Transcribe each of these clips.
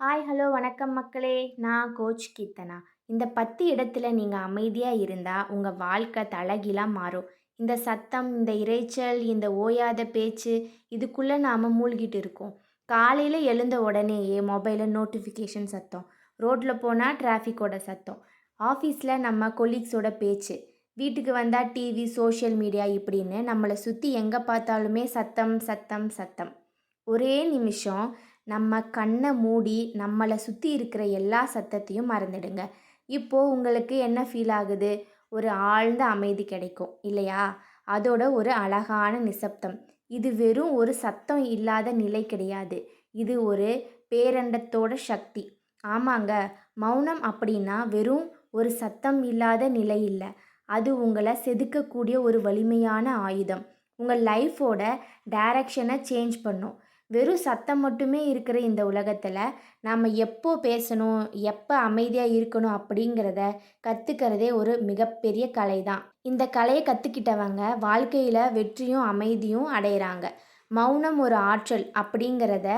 Hi hello வணக்கம் மக்களே. நான் கோச் கீர்த்தனா. இந்த பத்து இடத்துல நீங்கள் அமைதியாக இருந்தால் உங்கள் வாழ்க்கை தலகிலாம் மாறும். இந்த சத்தம் இந்த இரைச்சல் இந்த ஓயாத பேச்சு இதுக்குள்ளே நாம் மூழ்கிட்டு இருக்கோம். காலையில் எழுந்த உடனேயே மொபைலில் நோட்டிஃபிகேஷன் சத்தம். ரோட்டில் போனால் டிராஃபிக்கோட சத்தம். ஆஃபீஸில் நம்ம கொலீக்ஸோட பேச்சு. வீட்டுக்கு வந்தால் டிவி சோஷியல் மீடியா இப்படின்னு நம்மளை சுற்றி எங்கே பார்த்தாலுமே சத்தம் சத்தம் சத்தம். ஒரே நிமிஷம் நம்ம கண்ணை மூடி நம்மளை சுற்றி இருக்கிற எல்லா சத்தத்தையும் மறந்துடுங்க. இப்போது உங்களுக்கு என்ன ஃபீல் ஆகுது? ஒரு ஆழ்ந்த அமைதி கிடைக்கும் இல்லையா? அதோட ஒரு அழகான நிசப்தம். இது வெறும் ஒரு சத்தம் இல்லாத நிலை கிடையாது. இது ஒரு பேரண்டத்தோட சக்தி. ஆமாங்க மௌனம் அப்படின்னா வெறும் ஒரு சத்தம் இல்லாத நிலை இல்லை. அது உங்களை செதுக்கக்கூடிய ஒரு வலிமையான ஆயுதம். உங்கள் லைஃபோட டைரக்ஷனை சேஞ்ச் பண்ணும். வெறும் சத்தம் மட்டுமே இருக்கிற இந்த உலகத்தில் நாம் எப்போ பேசணும் எப்போ அமைதியாக இருக்கணும் அப்படிங்கிறத கற்றுக்கிறதே ஒரு மிகப்பெரிய கலை தான் இந்த கலையை கற்றுக்கிட்டவங்க வாழ்க்கையில் வெற்றியும் அமைதியும் அடையிறாங்க. மௌனம் ஒரு ஆற்றல் அப்படிங்கிறத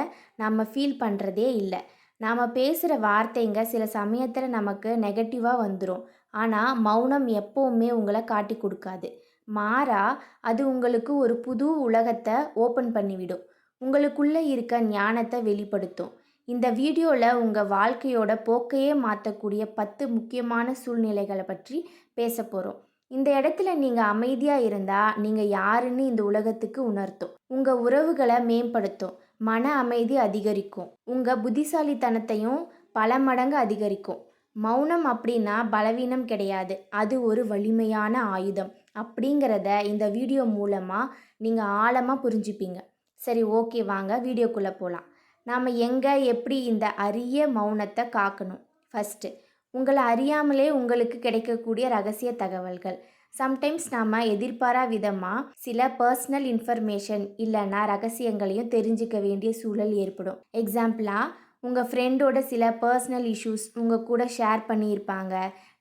நம்ம ஃபீல் பண்ணுறதே இல்லை. நாம் பேசுகிற வார்த்தைங்க சில சமயத்தில் நமக்கு நெகட்டிவாக வந்துடும் ஆனால் மௌனம் எப்போவுமே உங்களை காட்டி கொடுக்காது. மாறா அது உங்களுக்கு ஒரு புது உலகத்தை ஓப்பன் பண்ணிவிடும். உங்களுக்குள்ளே இருக்க ஞானத்தை வெளிப்படுத்தும். இந்த வீடியோவில் உங்கள் வாழ்க்கையோட போக்கையே மாற்றக்கூடிய பத்து முக்கியமான சூழ்நிலைகளை பற்றி பேச போகிறோம் இந்த இடத்துல நீங்கள் அமைதியாக இருந்தால் நீங்கள் யாருன்னு இந்த உலகத்துக்கு உணர்த்தும். உங்கள் உறவுகளை மேம்படுத்தும். மன அமைதி அதிகரிக்கும். உங்கள் புத்திசாலித்தனத்தையும் பல மடங்கு அதிகரிக்கும். மௌனம் அப்படின்னா பலவீனம் கிடையாது. அது ஒரு வலிமையான ஆயுதம். அப்படிங்கிறத இந்த வீடியோ மூலமாக நீங்கள் ஆழமாக புரிஞ்சுப்பீங்க. சரி ஓகே வாங்க வீடியோக்குள்ளே போகலாம் நாம் எங்கே எப்படி இந்த அரிய மௌனத்தை காக்கணும்? ஃபஸ்ட்டு உங்களை அறியாமலே உங்களுக்கு கிடைக்கக்கூடிய ரகசிய தகவல்கள். சம்டைம்ஸ் நாம் எதிர்பாரா விதமாக சில பர்சனல் இன்ஃபர்மேஷன் இல்லைன்னா ரகசியங்களையும் தெரிஞ்சுக்க வேண்டிய சூழல் ஏற்படும். எக்ஸாம்பிளாக உங்கள் ஃப்ரெண்டோட சில பர்சனல் இஷ்யூஸ் உங்கள் கூட ஷேர் பண்ணியிருப்பாங்க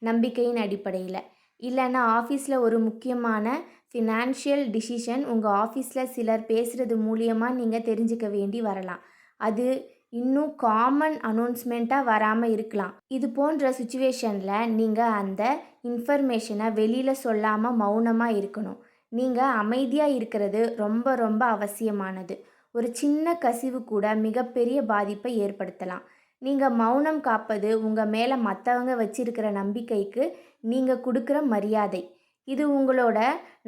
நம்பிக்கையின் அடிப்படையில். இல்லைன்னா ஆஃபீஸில் ஒரு முக்கியமான ஃபினான்ஷியல் டிசிஷன் உங்கள் ஆஃபீஸில் சிலர் பேசுகிறது மூலியமாக நீங்கள் தெரிஞ்சுக்க வேண்டி வரலாம். அது இன்னும் காமன் அனௌன்ஸ்மெண்ட்டாக வராமல் இருக்கலாம். இது போன்ற சுச்சுவேஷனில் நீங்கள் அந்த இன்ஃபர்மேஷனை வெளியில் சொல்லாமல் மௌனமாக இருக்கணும். நீங்கள் அமைதியாக இருக்கிறது ரொம்ப ரொம்ப அவசியமானது. ஒரு சின்ன கசிவு கூட மிகப்பெரிய பாதிப்பை ஏற்படுத்தலாம். நீங்கள் மௌனம் காப்பது உங்கள் மேலே மற்றவங்க வச்சிருக்கிற நம்பிக்கைக்கு நீங்கள் கொடுக்குற மரியாதை. இது உங்களோட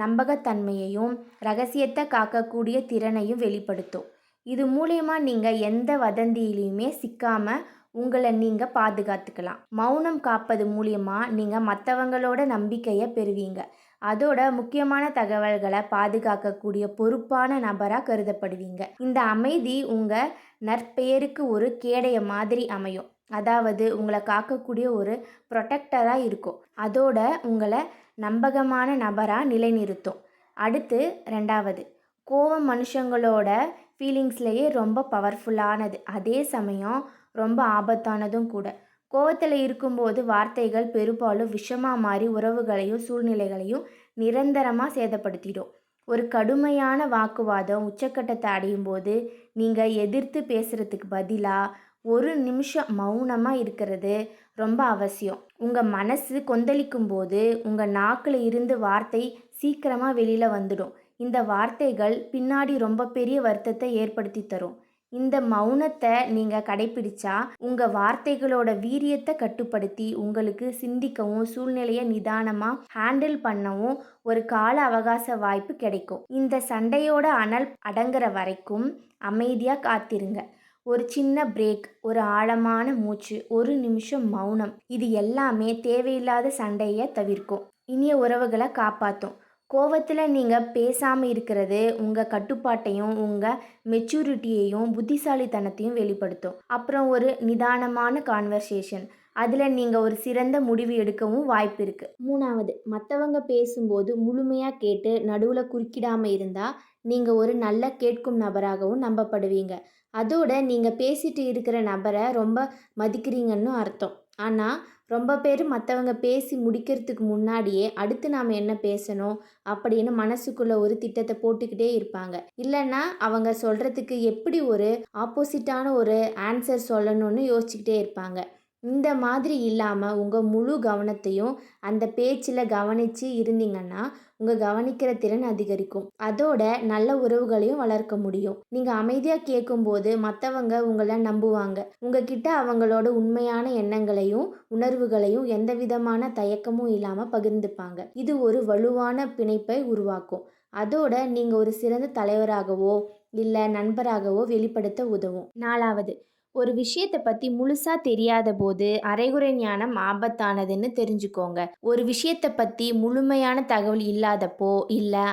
நம்பகத்தன்மையையும் ரகசியத்தை காக்கக்கூடிய திறனையும் வெளிப்படுத்தும். இது மூலயமா நீங்கள் எந்த வதந்தியிலையுமே சிக்காமல் உங்களை நீங்கள் பாதுகாத்துக்கலாம். மௌனம் காப்பது மூலியமாக நீங்கள் மற்றவங்களோட நம்பிக்கையை பெறுவீங்க. அதோட முக்கியமான தகவல்களை பாதுகாக்கக்கூடிய பொறுப்பான நபராக கருதப்படுவீங்க. இந்த அமைதி உங்கள் நற்பெயருக்கு ஒரு கேடைய மாதிரி அமையும். அதாவது உங்களை காக்கக்கூடிய ஒரு ப்ரொடெக்டராக இருக்கும். அதோட உங்களை நம்பகமான நபராக நிலைநிறுத்தும். அடுத்து ரெண்டாவது கோவம் மனுஷங்களோட ஃபீலிங்ஸ்லேயே ரொம்ப பவர்ஃபுல்லானது அதே சமயம் ரொம்ப ஆபத்தானதும் கூட. கோவத்தில் இருக்கும்போது வார்த்தைகள் பெரும்பாலும் விஷமாக மாறி உறவுகளையும் சூழ்நிலைகளையும் நிரந்தரமாக சேதப்படுத்திடும். ஒரு கடுமையான வாக்குவாதம் உச்சக்கட்டத்தை அடையும் போது நீங்கள் எதிர்த்து பேசுகிறதுக்கு பதிலாக ஒரு நிமிஷம் மௌனமாக இருக்கிறது ரொம்ப அவசியம். உங்கள் மனசு கொந்தளிக்கும் போது உங்கள் நாக்கில் இருந்து வார்த்தை சீக்கிரமாக வெளியில் வந்துடும். இந்த வார்த்தைகள் பின்னாடி ரொம்ப பெரிய வருத்தத்தை ஏற்படுத்தி தரும். இந்த மௌனத்தை நீங்கள் கடைபிடிச்சா உங்கள் வார்த்தைகளோட வீரியத்தை கட்டுப்படுத்தி உங்களுக்கு சிந்திக்கவும் சூழ்நிலையை நிதானமாக ஹேண்டில் பண்ணவும் ஒரு கால அவகாச வாய்ப்பு கிடைக்கும். இந்த சண்டையோட அனல் அடங்குற வரைக்கும் அமைதியாக காத்திருங்க. ஒரு சின்ன பிரேக் ஒரு ஆழமான மூச்சு ஒரு நிமிஷம் மௌனம் இது எல்லாமே தேவையில்லாத சண்டையை தவிர்க்கும். இனிய உறவுகளை காப்பாற்றும் கோவத்தில் நீங்கள் பேசாமல் இருக்கிறது உங்கள் கட்டுப்பாட்டையும் உங்கள் மெச்சூரிட்டியையும் புத்திசாலித்தனத்தையும் வெளிப்படுத்தும். அப்புறம் ஒரு நிதானமான கான்வர்சேஷன் அதில் நீங்கள் ஒரு சிறந்த முடிவு எடுக்கவும் வாய்ப்பு இருக்குது மூணாவது மற்றவங்க பேசும்போது முழுமையாக கேட்டு நடுவில் குறுக்கிடாமல் இருந்தால் நீங்கள் ஒரு நல்ல கேட்கும் நபராகவும் நம்பப்படுவீங்க. அதோட நீங்கள் பேசிட்டு இருக்கிற நபரை ரொம்ப மதிக்கிறீங்கன்னு அர்த்தம். ஆனால் ரொம்ப பேர் மற்றவங்க பேசி முடிக்கிறதுக்கு முன்னாடியே அடுத்து நாம் என்ன பேசணும் அப்படின்னு மனசுக்குள்ளே ஒரு திட்டத்தை போட்டுக்கிட்டே இருப்பாங்க. இல்லைன்னா அவங்க சொல்கிறதுக்கு எப்படி ஒரு ஆப்போசிட்டான ஒரு ஆன்சர் சொல்லணும்னு யோசிச்சுக்கிட்டே இருப்பாங்க. இந்த மாதிரி இல்லாமல் உங்கள் முழு கவனத்தையும் அந்த பேச்சில் கவனித்து இருந்தீங்கன்னா உங்கள் கவனிக்கிற திறன் அதிகரிக்கும். அதோட நல்ல உறவுகளையும் வளர்க்க முடியும். நீங்கள் அமைதியாக கேட்கும்போது மற்றவங்க உங்களை நம்புவாங்க. உங்ககிட்ட அவங்களோட உண்மையான எண்ணங்களையும் உணர்வுகளையும் எந்த விதமான தயக்கமும் இல்லாமல் பகிர்ந்துப்பாங்க. இது ஒரு வலுவான பிணைப்பை உருவாக்கும். அதோட நீங்கள் ஒரு சிறந்த தலைவராகவோ இல்லை நண்பராகவோ வெளிப்படுத்த உதவும். நாலாவது ஒரு விஷயத்தை பற்றி முழுசாக தெரியாத போது அரைகுறை ஞானம் ஆபத்தானதுன்னு தெரிஞ்சுக்கோங்க. ஒரு விஷயத்தை பற்றி முழுமையான தகவல் இல்லாதப்போ இல்லை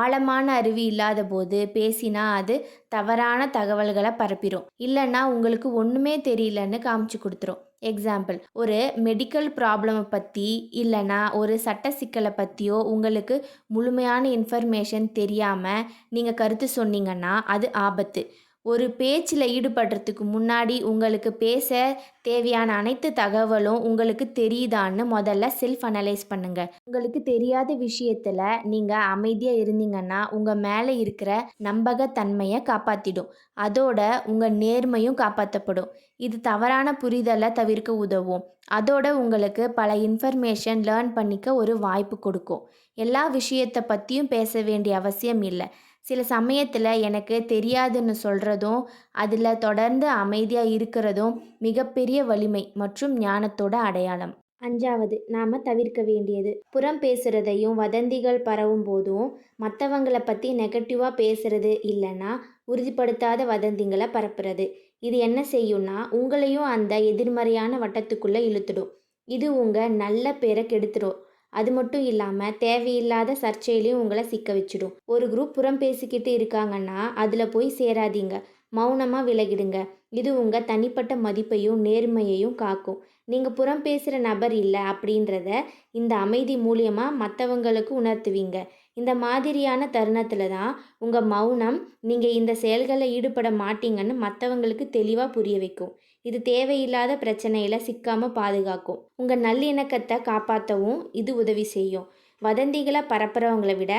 ஆழமான அறிவு இல்லாத போது பேசினா அது தவறான தகவல்களை பரப்பிடும் இல்லைன்னா உங்களுக்கு ஒன்றுமே தெரியலன்னு காமிச்சு கொடுத்துரும். எக்ஸாம்பிள் ஒரு மெடிக்கல் ப்ராப்ளமை பற்றி இல்லைன்னா ஒரு சட்ட சிக்கலை பற்றியோ உங்களுக்கு முழுமையான இன்ஃபர்மேஷன் தெரியாமல் நீங்கள் கருத்து சொன்னீங்கன்னா அது ஆபத்து. ஒரு பேச்சில் ஈடுபடுறதுக்கு முன்னாடி உங்களுக்கு பேச தேவையான அனைத்து தகவலும் உங்களுக்கு தெரியுதான்னு முதல்ல செல்ஃப் அனலைஸ் பண்ணுங்கள் உங்களுக்கு தெரியாத விஷயத்தில் நீங்கள் அமைதியாக இருந்தீங்கன்னா உங்கள் மேலே இருக்கிற நம்பகத்தன்மையை காப்பாற்றிடும் அதோட உங்கள் நேர்மையும் காப்பாற்றப்படும் இது தவறான புரிதலை தவிர்க்க உதவும். அதோட உங்களுக்கு பல இன்ஃபர்மேஷன் லேர்ன் பண்ணிக்க ஒரு வாய்ப்பு கொடுக்கும். எல்லா விஷயத்தை பற்றியும் பேச வேண்டிய அவசியம் இல்லை. சில சமயத்தில் எனக்கு தெரியாதுன்னு சொல்கிறதும் அதில் தொடர்ந்து அமைதியாக இருக்கிறதும் மிகப்பெரிய வலிமை மற்றும் ஞானத்தோட அடையாளம். அஞ்சாவது நாம் தவிர்க்க வேண்டியது. புறம் பேசுகிறதையும் வதந்திகள் பரவும் போதும். மற்றவங்களை பற்றி நெகட்டிவாக பேசுகிறது இல்லைன்னா உறுதிப்படுத்தாத வதந்திங்களை பரப்புறது. இது என்ன செய்யும்னா உங்களையும் அந்த எதிர்மறையான வட்டத்துக்குள்ளே இழுத்துடும். இது உங்கள் நல்ல பேரை கெடுத்துடும் அது மட்டும் இல்லாமல் தேவையில்லாத சர்ச்சையிலையும் உங்களை சிக்க வச்சிடும். ஒரு குரூப் புறம் பேசிக்கிட்டு இருக்காங்கன்னா அதில் போய் சேராதீங்க. மௌனமாக விலகிடுங்க. இது உங்கள் தனிப்பட்ட மதிப்பையும் நேர்மையையும் காக்கும். நீங்கள் புறம் பேசுகிற நபர் இல்லை அப்படின்றத இந்த அமைதி மூலியமாக மற்றவங்களுக்கு உணர்த்துவீங்க. இந்த மாதிரியான தருணத்தில் தான் உங்கள் மௌனம் நீங்கள் இந்த செயல்களில் ஈடுபட மாட்டீங்கன்னு மற்றவங்களுக்கு தெளிவாக புரிய வைக்கும். இது தேவையில்லாத பிரச்சனையில் சிக்காமல் பாதுகாக்கும். உங்கள் நல்லிணக்கத்தை காப்பாற்றவும் இது உதவி செய்யும். வதந்திகளை பரப்புகிறவங்களை விட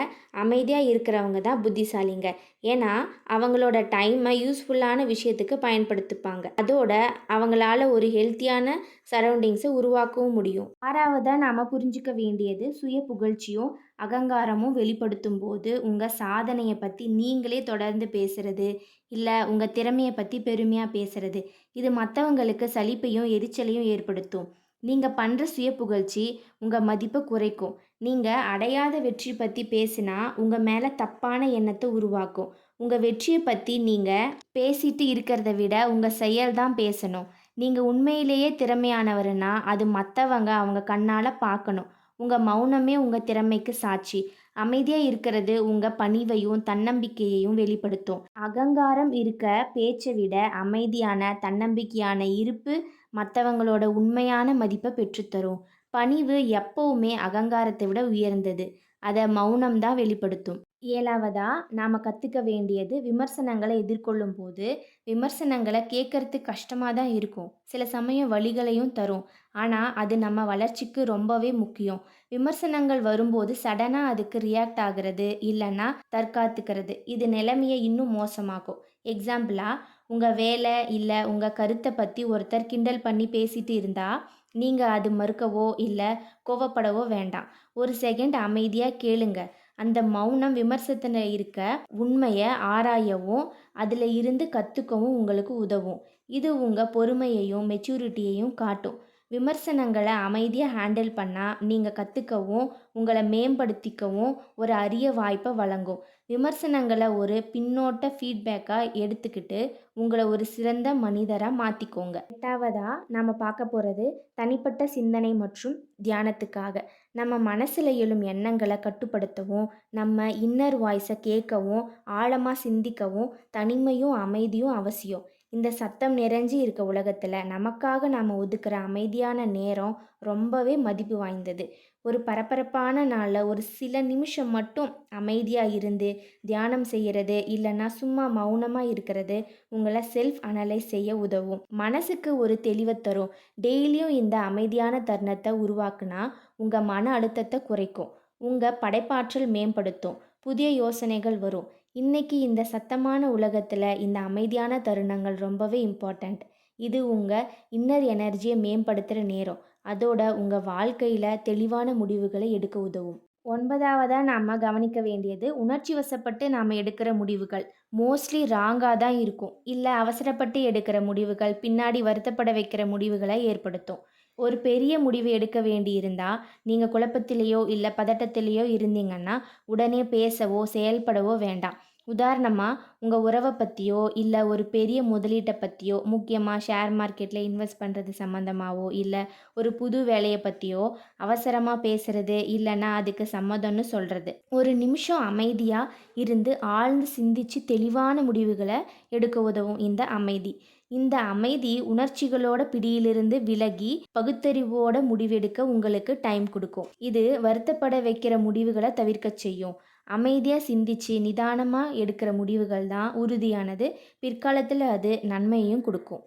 அமைதியாக இருக்கிறவங்க தான் புத்திசாலிங்க. ஏன்னா அவங்களோட டைமை யூஸ்ஃபுல்லான விஷயத்துக்கு பயன்படுத்திப்பாங்க. அதோட அவங்களால ஒரு ஹெல்த்தியான சரௌண்டிங்ஸை உருவாக்கவும் முடியும். ஆறாவதாக நாம் புரிஞ்சிக்க வேண்டியது சுய புகழ்ச்சியும் அகங்காரமும் வெளிப்படுத்தும் போது உங்கள் சாதனையை பற்றி நீங்களே தொடர்ந்து பேசுகிறது இல்லை உங்கள் திறமையை பற்றி பெருமையாக பேசுகிறது இது மற்றவங்களுக்கு சலிப்பையும் எரிச்சலையும் ஏற்படுத்தும். நீங்கள் பண்ணுற சுய புகழ்ச்சி உங்கள் மதிப்பை குறைக்கும். நீங்கள் அடையாத வெற்றி பற்றி பேசினா உங்கள் மேலே தப்பான எண்ணத்தை உருவாக்கும். உங்கள் வெற்றியை பற்றி நீங்கள் பேசிட்டு இருக்கிறத விட உங்கள் செயல் தான் பேசணும். நீங்கள் உண்மையிலேயே திறமையானவருன்னா அது மற்றவங்க அவங்க கண்ணால் பார்க்கணும் உங்கள் மௌனமே உங்கள் திறமைக்கு சாட்சி. அமைதியாக இருக்கிறது உங்கள் பணிவையும் தன்னம்பிக்கையையும் வெளிப்படுத்தும். அகங்காரம் இருக்க பேச்சை விட அமைதியான தன்னம்பிக்கையான இருப்பு மற்றவங்களோட உண்மையான மதிப்பை பெற்றுத்தரும் பணிவு எப்போவுமே அகங்காரத்தை விட உயர்ந்தது. அதை மௌனம் தான் வெளிப்படுத்தும். ஏழாவதாக நாம் கற்றுக்க வேண்டியது விமர்சனங்களை எதிர்கொள்ளும் போது விமர்சனங்களை கேட்கறதுக்கு கஷ்டமாக தான் இருக்கும். சில சமயம் வழிகளையும் தரும். ஆனால் அது நம்ம வளர்ச்சிக்கு ரொம்பவே முக்கியம். விமர்சனங்கள் வரும்போது சடனாக அதுக்கு ரியாக்ட் ஆகிறது இல்லைன்னா தற்காத்துக்கிறது. இது நிலைமையை இன்னும் மோசமாகும் எக்ஸாம்பிளாக உங்கள் வேலை இல்லை உங்கள் கருத்தை பற்றி ஒருத்தர் கிண்டல் பண்ணி பேசிட்டு இருந்தால் நீங்கள் அது மறுக்கவோ இல்லை கோவப்படவோ வேண்டாம். ஒரு செகண்ட் அமைதியாக கேளுங்கள் அந்த மௌனம் விமர்சனத்தில் இருக்க உண்மையை ஆராயவும் அதில் இருந்து கற்றுக்கவும் உங்களுக்கு உதவும். இது உங்கள் பொறுமையையும் மெச்சூரிட்டியையும் காட்டும். விமர்சனங்களை அமைதியாக ஹேண்டில் பண்ணால் நீங்கள் கற்றுக்கவும் உங்களை மேம்படுத்திக்கவும் ஒரு அரிய வாய்ப்பை வழங்கும். விமர்சனங்களை ஒரு பின்னோட்ட ஃபீட்பேக்காக எடுத்துக்கிட்டு உங்களை ஒரு சிறந்த மனிதராக மாற்றிக்கோங்க எட்டாவதாக நாம் பார்க்க போகிறது தனிப்பட்ட சிந்தனை மற்றும் தியானத்துக்காக. நம்ம மனசில் எழும் எண்ணங்களை கட்டுப்படுத்தவும் நம்ம இன்னர் வாய்ஸை கேட்கவும் ஆழமாக சிந்திக்கவும் தனிமையும் அமைதியும் அவசியம். இந்த சத்தம் நிறைஞ்சு இருக்க உலகத்தில் நமக்காக நாம் ஒதுக்குற அமைதியான நேரம் ரொம்பவே மதிப்பு வாய்ந்தது. ஒரு பரபரப்பான நாளில் ஒரு சில நிமிஷம் மட்டும் அமைதியாக இருந்து தியானம் செய்கிறது இல்லைன்னா சும்மா மௌனமாக இருக்கிறது உங்களை செல்ஃப் அனலைஸ் செய்ய உதவும். மனசுக்கு ஒரு தெளிவை தரும். டெய்லியும் இந்த அமைதியான தருணத்தை உருவாக்குனா உங்கள் மன அழுத்தத்தை குறைக்கும். உங்கள் படைப்பாற்றல் மேம்படுத்தும். புதிய யோசனைகள் வரும். இன்னைக்கு இந்த சத்தமான உலகத்தில் இந்த அமைதியான தருணங்கள் ரொம்பவே இம்பார்ட்டண்ட் இது உங்கள் இன்னர் எனர்ஜியை மேம்படுத்துகிற நேரம். அதோட உங்கள் வாழ்க்கையில் தெளிவான முடிவுகளை எடுக்க உதவும். ஒன்பதாவதாக நாம் கவனிக்க வேண்டியது உணர்ச்சி வசப்பட்டு நாம் எடுக்கிற முடிவுகள். மோஸ்ட்லி ராங்காக தான் இருக்கும். இல்லை அவசரப்பட்டு எடுக்கிற முடிவுகள் பின்னாடி வருத்தப்பட வைக்கிற முடிவுகளை ஏற்படுத்தும். ஒரு பெரிய முடிவு எடுக்க வேண்டியிருந்தால் நீங்கள் குழப்பத்திலேயோ இல்லை பதட்டத்திலேயோ இருந்தீங்கன்னா உடனே பேசவோ செயல்படவோ வேண்டாம். உதாரணமாக உங்கள் உறவை பற்றியோ இல்லை ஒரு பெரிய முதலீட்டை பற்றியோ முக்கியமாக ஷேர் மார்க்கெட்டில் இன்வெஸ்ட் பண்ணுறது சம்மந்தமாகவோ இல்லை ஒரு புது வேலையை பற்றியோ அவசரமாக பேசுகிறது இல்லைன்னா அதுக்கு சம்மதம்னு சொல்கிறது ஒரு நிமிஷம் அமைதியாக இருந்து ஆழ்ந்து சிந்திச்சு தெளிவான முடிவுகளை எடுக்க உதவும் இந்த அமைதி. இந்த அமைதி உணர்ச்சிகளோட பிடியிலிருந்து விலகி பகுத்தறிவோட முடிவெடுக்க உங்களுக்கு டைம் கொடுக்கும். இது வருத்தப்பட வைக்கிற முடிவுகளை தவிர்க்க செய்யும். அமைதியாக சிந்திச்சு நிதானமாக எடுக்கிற முடிவுகள் தான் உறுதியானது. பிற்காலத்தில் அது நன்மையும் கொடுக்கும்.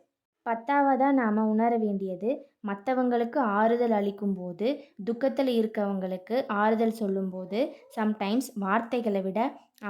பத்தாவதாக நாம் உணர வேண்டியது மற்றவங்களுக்கு ஆறுதல் அளிக்கும் போது துக்கத்தில் இருக்கவங்களுக்கு ஆறுதல் சொல்லும்போது சம்டைம்ஸ் வார்த்தைகளை விட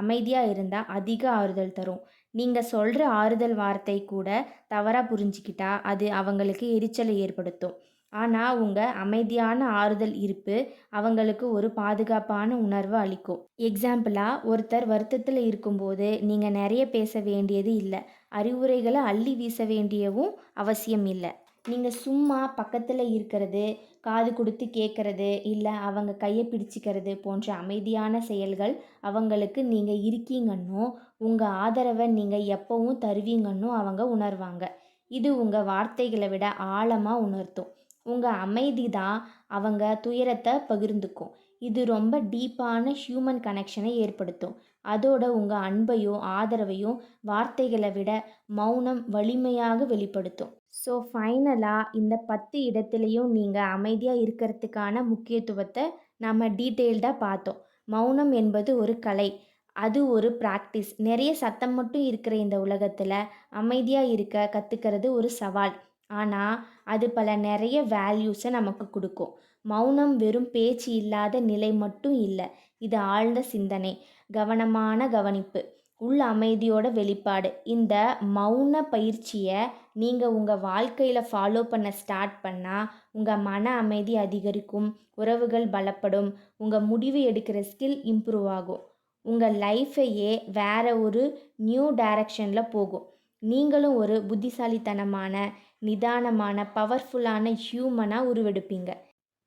அமைதியாக இருந்தால் அதிக ஆறுதல் தரும். நீங்கள் சொல்கிற ஆறுதல் வார்த்தை கூட தவறாக புரிஞ்சிக்கிட்டா அது அவங்களுக்கு எரிச்சலை ஏற்படுத்தும். ஆனால் உங்கள் அமைதியான ஆறுதல் இருப்பு அவங்களுக்கு ஒரு பாதுகாப்பான உணர்வு அளிக்கும். எக்ஸாம்பிளாக ஒருத்தர் வருத்தத்தில் இருக்கும்போது நீங்கள் நிறைய பேச வேண்டியது இல்லை. அறிவுரைகளை அள்ளி வீச வேண்டியவும் அவசியம் இல்லை. நீங்கள் சும்மா பக்கத்தில் இருக்கிறது காது கொடுத்து கேட்குறது இல்லை அவங்க கையை பிடிச்சிக்கிறது போன்ற அமைதியான செயல்கள் அவங்களுக்கு நீங்கள் இருக்கீங்கன்னு உங்கள் ஆதரவை நீங்கள் எப்போவும் தருவீங்கன்னும் அவங்க உணர்வாங்க. இது உங்கள் வார்த்தைகளை விட ஆழமாக உணர்த்தும். உங்கள் அமைதி தான் அவங்க துயரத்தை பகிர்ந்துக்கும். இது ரொம்ப டீப்பான ஹியூமன் கனெக்ஷனை ஏற்படுத்தும். அதோட உங்கள் அன்பையும் ஆதரவையும் வார்த்தைகளை விட மௌனம் வலிமையாக வெளிப்படுத்தும். ஸோ ஃபைனலாக இந்த பத்து இடத்துலையும் நீங்கள் அமைதியாக இருக்கிறதுக்கான முக்கியத்துவத்தை நம்ம டீட்டெயில்டாக பார்த்தோம். மௌனம் என்பது ஒரு கலை. அது ஒரு ப்ராக்டிஸ். நிறைய சத்தம் மட்டும் இருக்கிற இந்த உலகத்தில் அமைதியாக இருக்க கற்றுக்கிறது ஒரு சவால். ஆனால் அது பல நிறைய வேல்யூஸை நமக்கு கொடுக்கும். மௌனம் வெறும் பேச்சு இல்லாத நிலை மட்டும் இல்லை இது ஆழ்ந்த சிந்தனை கவனமான கவனிப்பு உள் அமைதியோட வெளிப்பாடு. இந்த மௌன பயிற்சியை நீங்கள் உங்கள் வாழ்க்கையில் ஃபாலோ பண்ண ஸ்டார்ட் பண்ணால் உங்கள் மன அமைதி அதிகரிக்கும் உறவுகள் பலப்படும் உங்கள் முடிவு எடுக்கிற ஸ்கில் இம்ப்ரூவ் ஆகும். உங்கள் லைஃபையே வேற ஒரு நியூ டைரக்ஷனில் போகும். நீங்களும் ஒரு புத்திசாலித்தனமான நிதானமான பவர்ஃபுல்லான ஹியூமனாக உருவெடுப்பீங்க.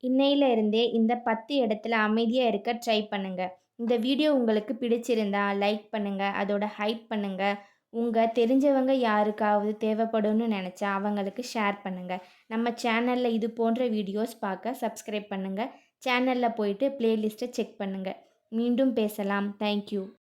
இன்னையில இருந்தே இந்த பத்து இடத்துல அமைதியாக இருக்க ட்ரை பண்ணுங்கள் இந்த வீடியோ உங்களுக்கு பிடிச்சிருந்தா லைக் பண்ணுங்கள் அதோட ஹைப் பண்ணுங்கள் உங்கள் தெரிஞ்சவங்க யாருக்காவது தேவைப்படும்னு நினச்சா அவங்களுக்கு ஷேர் பண்ணுங்கள் நம்ம சேனலில் இது போன்ற வீடியோஸ் பார்க்க சப்ஸ்கிரைப் பண்ணுங்கள் சேனலில் போயிட்டு ப்ளேலிஸ்ட்டை செக் பண்ணுங்கள் மீண்டும் பேசலாம். தேங்க்யூ